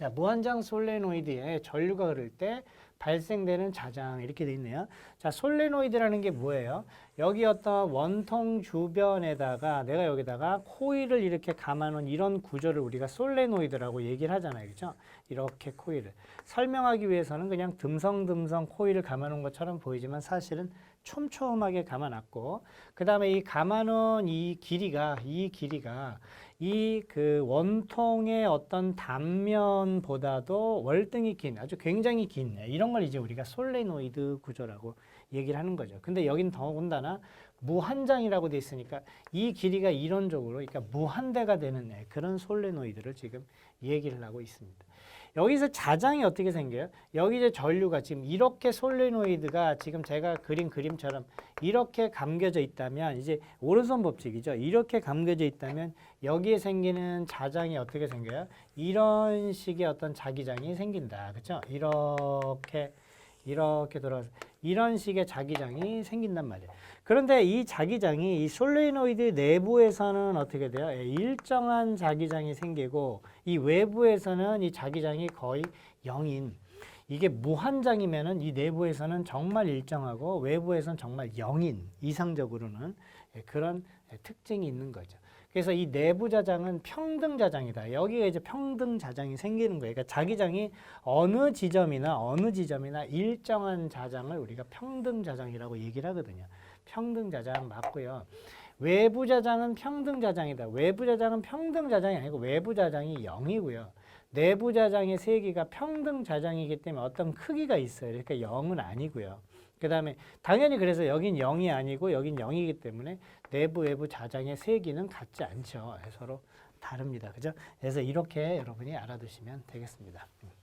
자, 무한장 솔레노이드에 전류가 흐를 때 발생되는 자장 이렇게 돼 있네요. 자, 솔레노이드라는 게 뭐예요? 여기 어떤 원통 주변에다가 내가 여기다가 코일을 이렇게 감아놓은 이런 구조를 우리가 솔레노이드라고 얘기를 하잖아요. 그죠? 이렇게 코일을. 설명하기 위해서는 그냥 듬성듬성 코일을 감아놓은 것처럼 보이지만 사실은 촘촘하게 감아놨고 그 다음에 이 감아놓은 이 길이가 이 길이가 이 그 원통의 어떤 단면보다도 월등히 긴 아주 굉장히 긴 이런 걸 이제 우리가 솔레노이드 구조라고 얘기를 하는 거죠. 근데 여긴 더군다나 무한장이라고 돼 있으니까 이 길이가 이론적으로 그러니까 무한대가 되는 애, 그런 솔레노이드를 지금 얘기를 하고 있습니다. 여기서 자장이 어떻게 생겨요? 여기 이제 전류가 지금 이렇게 솔레노이드가 지금 제가 그린 그림처럼 이렇게 감겨져 있다면 이제 오른손 법칙이죠. 이렇게 감겨져 있다면 여기에 생기는 자장이 어떻게 생겨요? 이런 식의 어떤 자기장이 생긴다. 그렇죠? 이렇게 이렇게 돌아서 이런 식의 자기장이 생긴단 말이에요. 그런데 이 자기장이 이 솔레노이드 내부에서는 어떻게 돼요? 예, 일정한 자기장이 생기고 이 외부에서는 이 자기장이 거의 0인 이게 무한장이면은 이 내부에서는 정말 일정하고 외부에서는 정말 0인 이상적으로는 예, 그런 예, 특징이 있는 거죠. 그래서 이 내부 자장은 평등 자장이다. 여기가 이제 평등 자장이 생기는 거예요. 그러니까 자기장이 어느 지점이나 어느 지점이나 일정한 자장을 우리가 평등 자장이라고 얘기를 하거든요. 평등 자장 맞고요. 외부 자장은 평등 자장이다. 외부 자장은 평등 자장이 아니고 외부 자장이 0이고요. 내부 자장의 세기가 평등 자장이기 때문에 어떤 크기가 있어요. 그러니까 0은 아니고요. 그 다음에 당연히 그래서 여긴 0이 아니고 여긴 0이기 때문에 내부 외부 자장의 세기는 같지 않죠. 서로 다릅니다. 그죠? 그래서 이렇게 여러분이 알아두시면 되겠습니다. 음.